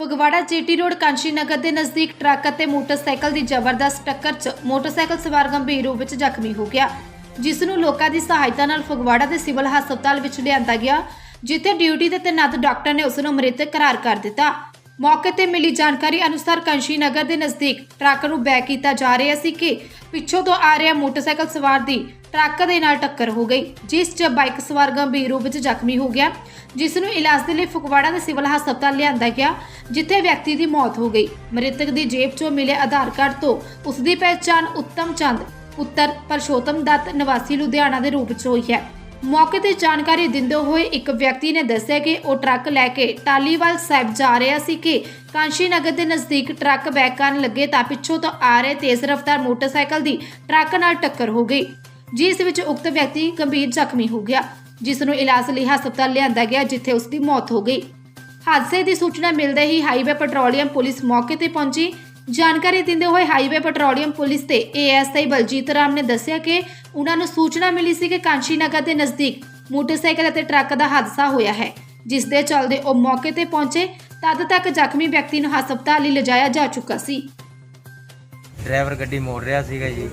Phagwara GT road Kanshi Nagar ਦੇ ਨਜ਼ਦੀਕ truck ਅਤੇ ਮੋਟਰਸਾਈਕਲ ਦੀ ਜ਼ਬਰਦਸਤ ਟੱਕਰ 'ਚ ਮੋਟਰਸਾਈਕਲ ਸਵਾਰ ਗੰਭੀਰ ਰੂਪ ਵਿੱਚ ਜ਼ਖਮੀ ਹੋ ਗਿਆ, ਜਿਸ ਨੂੰ ਲੋਕਾਂ ਦੀ ਸਹਾਇਤਾ ਨਾਲ ਫਗਵਾੜਾ ਦੇ ਸਿਵਲ ਹਸਪਤਾਲ ਵਿੱਚ ਲਿਆਂਦਾ ਗਿਆ, ਜਿੱਥੇ ਡਿਊਟੀ ਤੇ ਤੈਨਾਤ ਡਾਕਟਰ ਨੇ ਉਸ ਨੂੰ ਮ੍ਰਿਤਕ ਕਰਾਰ ਕਰ ਦਿੱਤਾ। ਮੌਕੇ ਤੇ ਮਿਲੀ ਜਾਣਕਾਰੀ ਅਨੁਸਾਰ ਕੰਸ਼ੀ ਨਗਰ ਦੇ ਨਜ਼ਦੀਕ ਟਰੱਕ ਨੂੰ ਬੈਕ ਕੀਤਾ ਜਾ ਰਿਹਾ ਸੀ ਕਿ ਪਿੱਛੋਂ ਤੋਂ ਆ ਰਿਹਾ ਮੋਟਰਸਾਈਕਲ ਸਵਾਰ ਦੀ ਟਰੱਕ ਦੇ ਨਾਲ ਟੱਕਰ ਹੋ ਗਈ, ਜਿਸ 'ਚ ਬਾਈਕ ਸਵਾਰ ਗੰਭੀਰ ਰੂਪ ਵਿੱਚ ਜ਼ਖਮੀ ਹੋ ਗਿਆ, ਜਿਸ ਨੂੰ ਇਲਾਜ ਦੇ ਲਈ ਫਗਵਾੜਾ ਦੇ ਸਿਵਲ ਹਸਪਤਾਲ ਲਿਆਂਦਾ ਗਿਆ, ਜਿੱਥੇ ਵਿਅਕਤੀ ਦੀ ਮੌਤ ਹੋ ਗਈ। ਮ੍ਰਿਤਕ ਦੀ ਜੇਬ 'ਚੋਂ ਮਿਲੇ ਆਧਾਰ ਕਾਰਡ ਤੋਂ ਉਸ ਦੀ ਪਹਿਚਾਣ ਉੱਤਮ ਚੰਦ, ਪੁੱਤਰ ਪਰਸ਼ੋਤਮ ਦੱਤ, ਨਿਵਾਸੀ ਲੁਧਿਆਣਾ ਦੇ ਰੂਪ 'ਚ ਹੋਈ ਹੈ। ਮੌਕੇ ਤੇ ਜਾਣਕਾਰੀ ਦਿੰਦੇ ਹੋਏ ਇੱਕ ਵਿਅਕਤੀ ਨੇ ਦੱਸਿਆ ਕਿ ਉਹ ਟਰੱਕ ਲੈ ਕੇ ਟਾਲੀਵਾਲ ਸਾਹਿਬ ਜਾ ਰਿਹਾ ਸੀ ਕਿ ਕਾਂਸ਼ੀ ਨਗਰ ਦੇ ਨਜ਼ਦੀਕ ਟਰੱਕ ਬੈਕ ਕਰਨ ਲੱਗੇ ਤਾਂ ਪਿੱਛੋਂ ਤੋਂ ਆ ਰਹੇ ਤੇਜ਼ ਰਫ਼ਤਾਰ ਮੋਟਰਸਾਈਕਲ ਦੀ ਟਰੱਕ ਨਾਲ ਟੱਕਰ ਹੋ ਗਈ, ਜਿਸ ਵਿੱਚ ਉਕਤ ਵਿਅਕਤੀ ਗੰਭੀਰ ਜ਼ਖਮੀ ਹੋ ਗਿਆ, ਜਿਸ ਨੂੰ ਇਲਾਜ ਲਈ ਹਸਪਤਾਲ ਲਿਆਂਦਾ ਗਿਆ ਜਿੱਥੇ ਉਸ ਦੀ ਮੌਤ ਹੋ ਗਈ। ਹਾਦਸੇ ਦੀ ਸੂਚਨਾ ਮਿਲਦੇ ਹੀ ਹਾਈਵੇ ਪੈਟਰੋਲੀਅਮ ਪੁਲਿਸ ਮੌਕੇ ਤੇ ਪਹੁੰਚੀ ਜਾਣਕਾਰੀ ਦਿੰਦੇ ਹੋਏ ਹਾਈਵੇ ਪੈਟਰੋਲੀਅਮ ਪੁਲਿਸ ਤੇ ਏਐਸਆਈ ਬਲਜੀਤ ਰਾਮ ਨੇ ਦੱਸਿਆ ਕਿ ਉਹਨਾਂ ਨੂੰ ਸੂਚਨਾ ਮਿਲੀ ਸੀ ਕਿ ਕਾਂਸ਼ੀ ਨਗਰ ਦੇ ਨਜ਼ਦੀਕ ਮੋਟਰਸਾਈਕਲ ਅਤੇ ਟਰੱਕ ਦਾ ਹਾਦਸਾ ਹੋਇਆ ਹੈ ਜਿਸ ਦੇ ਚੱਲਦੇ ਉਹ ਮੌਕੇ ਤੇ ਪਹੁੰਚੇ ਤਦ ਤੱਕ ਜ਼ਖਮੀ ਵਿਅਕਤੀ ਨੂੰ ਹਸਪਤਾਲ ਲਈ ਲਿਜਾਇਆ ਜਾ ਚੁੱਕਾ ਸੀ। ਡਰਾਈਵਰ ਗੱਡੀ ਮੋੜ ਰਿਹਾ ਸੀਗਾ ਜੀ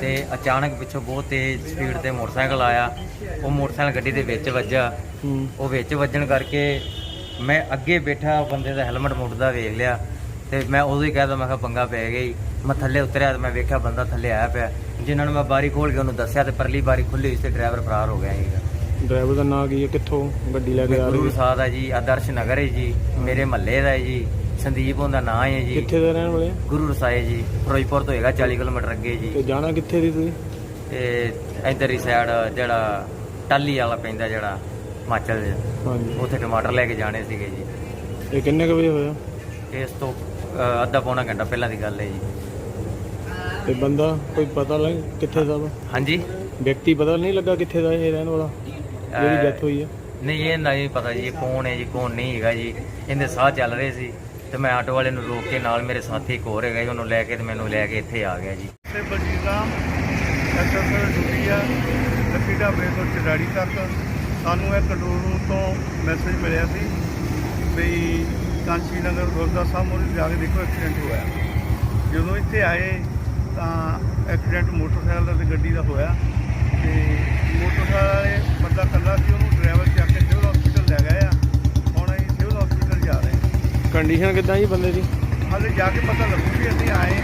ਤੇ ਅਚਾਨਕ ਪਿੱਛੋਂ ਬਹੁਤ ਤੇਜ਼ ਸਪੀਡ ਤੇ ਮੋਟਰਸਾਈਕਲ ਆਇਆ ਉਹ ਮੋਟਰਸਾਈਕਲ ਗੱਡੀ ਦੇ ਵਿੱਚ ਵੱਜਾ ਉਹ ਵਿੱਚ ਵੱਜਣ ਕਰਕੇ ਮੈਂ ਅੱਗੇ ਬੈਠਾ ਬੰਦੇ ਦਾ ਹੈਲਮਟ ਮੁੱਟਦਾ ਵੇਖ ਲਿਆ। ਤੇ ਮੈਂ ਉਦੋਂ ਹੀ ਕਹਿਦਾ ਮੈਂ ਕਿਹਾ ਪੰਗਾ ਪੈ ਗਿਆ ਮੈਂ ਥੱਲੇ ਉਤਰਿਆ ਤੇ ਮੈਂ ਵੇਖਿਆ ਬੰਦਾ ਥੱਲੇ ਆਇਆ ਪਿਆ। ਜਿਨ੍ਹਾਂ ਨੂੰ ਮੈਂ ਬਾਰੀ ਖੋਲ ਕੇ ਉਹਨੂੰ ਦੱਸਿਆ ਤੇ ਪਰਲੀ ਬਾਰੀ ਖੁੱਲੀ ਸੀ ਤੇ ਡਰਾਈਵਰ ਫਰਾਰ ਹੋ ਗਿਆ ਸੀਗਾ। ਡਰਾਈਵਰ ਦਾ ਨਾਂ ਕੀ ਹੈ? ਕਿੱਥੋਂ ਗੱਡੀ ਲੈ ਕੇ ਆ ਗੁਰੂ ਰਹੀ ਹੈ? ਸਾਹਿਬ ਦਾ ਜੀ ਆਦਰਸ਼ ਨਗਰ ਹੈ ਜੀ ਮੇਰੇ ਮਹੱਲੇ ਦਾ ਹੈ ਜੀ ਸੰਦੀਪ ਉਹਦਾ ਨਾਂ ਹੈ ਜੀ। ਕਿੱਥੇ ਦੇ ਰਹਿਣ ਵਾਲੇ? ਗੁਰੂ ਰਸਾਏ ਜੀ ਫਿਰੋਜ਼ਪੁਰ ਤੋਂ ਹੈਗਾ 40 ਕਿਲੋਮੀਟਰ ਅੱਗੇ ਜੀ। ਤੇ ਜਾਣਾ ਕਿੱਥੇ ਦੀ ਤੁਸੀਂ? ਤੇ ਇਧਰ ਹੀ ਸਾਈਡ ਜਿਹੜਾ ਟਾਲੀ ਵਾਲਾ ਪੈਂਦਾ ਜਿਹੜਾ ਹਿਮਾਚਲ ਦੇ ਹਾਂਜੀ। ਉੱਥੇ ਟਮਾਟਰ ਲੈ ਕੇ ਜਾਣੇ ਸੀਗੇ ਜੀ। ਇਹ ਕਿੰਨੇ ਕੁ ਵਜੇ ਹੋਇਆ? ਇਸ ਤੋਂ ਅ, ਅੱਧਾ ਪੌਣਾ ਘੰਟਾ ਪਹਿਲਾਂ ਦੀ ਗੱਲ ਹੈ ਜੀ। ਤੇ ਬੰਦਾ ਕੋਈ ਪਤਾ ਲੱਗ ਕਿੱਥੇ ਦਾ ਵਾ? ਹਾਂਜੀ। ਵਿਅਕਤੀ ਪਤਾ ਨਹੀਂ ਲੱਗਾ ਕਿੱਥੇ ਦਾ ਇਹ ਰਹਿਣ ਵਾਲਾ? ਜਿਹੜੀ ਡੈਥ ਹੋਈ ਹੈ ਨਹੀਂ ਇਹ ਨਹੀਂ ਪਤਾ ਜੀ ਇਹ ਕੌਣ ਹੈ ਜੀ ਕੌਣ ਨਹੀਂ ਹੈਗਾ ਜੀ। ਇਹਦੇ ਸਾਹ ਚੱਲ ਰਹੇ ਸੀ ਤੇ ਮੈਂ ਆਟੋ ਵਾਲੇ ਨੂੰ ਰੋਕ ਕੇ ਨਾਲ ਮੇਰੇ ਸਾਥੀ ਇੱਕ ਹੋਰ ਹੈਗਾ ਜੀ ਉਹਨੂੰ ਲੈ ਕੇ ਤੇ ਮੈਨੂੰ ਲੈ ਕੇ ਇੱਥੇ ਆ ਗਿਆ ਜੀ। ਤੇ ਬਲਜੀਤ ਰਾਮ ਐਸਐਸਐਲ ਡਿਊਟੀ ਆ ਲੱਕੀ ਢਾਬੇ ਤੋਂ ਚੜਾੜੀ ਤੱਕ। ਸਾਨੂੰ ਇਹ ਕੰਟਰੋਲ ਰੂਮ ਤੋਂ ਮੈਸੇਜ ਮਿਲਿਆ ਸੀ ਵੀ ਕਾਂਚੀ ਨਗਰ ਗੁਰਦਾ ਸਾਹਿਬ ਮੋਰੇ ਜਾ ਕੇ ਦੇਖੋ ਐਕਸੀਡੈਂਟ ਹੋਇਆ। ਜਦੋਂ ਇੱਥੇ ਆਏ ਤਾਂ ਐਕਸੀਡੈਂਟ ਮੋਟਰਸਾਈਕਲ ਦਾ ਤੇ ਗੱਡੀ ਦਾ ਹੋਇਆ। ਤੇ ਮੋਟਰਸਾਈਕਲ ਵਾਲੇ ਬੰਦਾ ਕੱਲਾ ਸੀ ਉਹਨੂੰ ਡਰਾਈਵਰ ਚੱਕ ਕੇ ਸਿਵਲ ਹਸਪੀਟਲ ਲੈ ਗਏ ਆ। ਹੁਣ ਅਸੀਂ ਸਿਵਲ ਹਸਪੀਟਲ ਜਾ ਰਹੇ ਹਾਂ। ਕੰਡੀਸ਼ਨ ਕਿੱਦਾਂ ਜੀ ਬੰਦੇ ਦੀ? ਹਾਲੇ ਜਾ ਕੇ ਪਤਾ ਲੱਗੂ ਵੀ ਅਸੀਂ ਆਏ